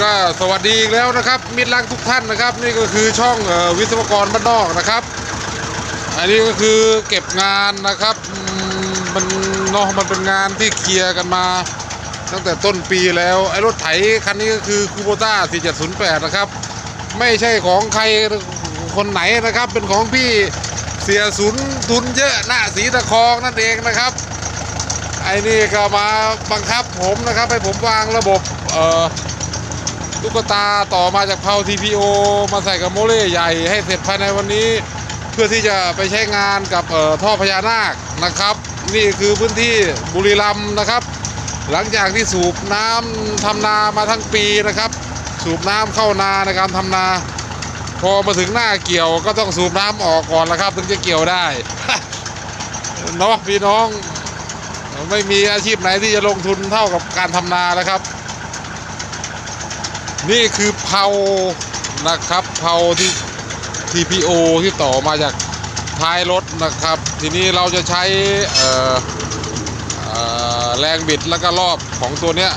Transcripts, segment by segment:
ก็สวัสดีอีกแล้วนะครับ มิตรรักทุกท่านนะครับ นี่ก็คือช่องอวิศวกรบ้านนอกนะครับ อันนี้ก็คือเก็บงานนะครับมมันเนาะมันเป็นงานที่เคลียร์กันมา ตั้งแต่ต้นปีแล้วไอ้รถไถคันนี้ก็คือคูโบต้า4708 นะครับ ไม่ใช่ของใครคนไหนนะครับ เป็นของพี่เสียศูนย์ทุนเยอะหน้าสีตะคองนั่นเองนะครับไอ้นี่ก็มาบังคับผมนะครับให้ผมวางระบบเอ่อ ตุ๊กตาต่อมาจากเพา TPO มาใส่กับโมเล่ใหญ่ให้เสร็จภายในวันนี้ เพื่อที่จะไปใช้งานกับท่อพญานาคนะครับ นี่คือพื้นที่บุรีรัมย์นะครับ หลังจากที่สูบน้ำทำนามาทั้งปีนะครับ สูบน้ำเข้านาในการทำนา พอมาถึงหน้าเกี่ยวก็ต้องสูบน้ำออกก่อนล้วครับ ถึงจะเกี่ยวได้เนาะพี่น้องไม่มีอาชีพไหนที่จะลงทุนเท่ากับการทำนาแล้วครับ นี่คือเผานะครับเผาที่ TPO ที่ต่อมาจากท้ายรถนะครับ ทีนี้เราจะใช้แรงบิดแล้วก็รอบของตัวเนี้ย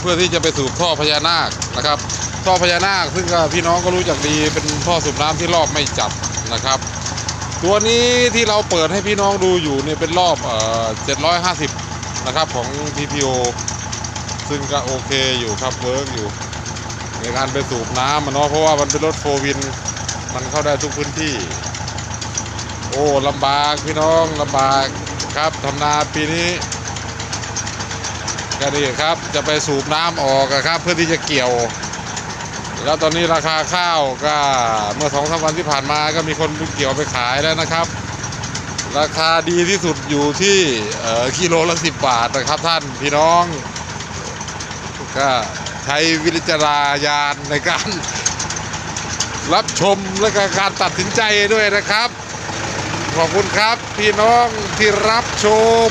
เพื่อที่จะไปสูบท่อพญานาคนะครับ ท่อพญานาคซึ่งพี่น้องก็รู้จักดีเป็นท่อสูบน้ำที่รอบไม่จับนะครับ ตัวนี้ที่เราเปิดให้พี่น้องดูอยู่เนี่ยเป็นรอบเอ่อ750นะครับของ TPO ซึ่งก็โอเคอยู่ครับเวิร์กอยู่ ในการไปสูบน้ำมันเนาะเพราะว่ามันเป็นรถโฟวิน มันเข้าได้ทุกพื้นที่ โอ้ลำบากพี่น้องลำบากครับทำนาปีนี้ก็นี่ครับจะไปสูบน้ำออกอะครับ เพื่อที่จะเกี่ยว แล้วตอนนี้ราคาข้าวก็เมื่อสองสามวันที่ผ่านมาก็มีคนเกี่ยวไปขายแล้วนะครับ ราคาดีที่สุดอยู่ที่เอ่อกิโลละสิบบาทนะครับท่านพี่น้องก็ ใช้วิจารยานในการรับชมและกการตัดสินใจด้วยนะครับ ขอบคุณครับพี่น้องที่รับชม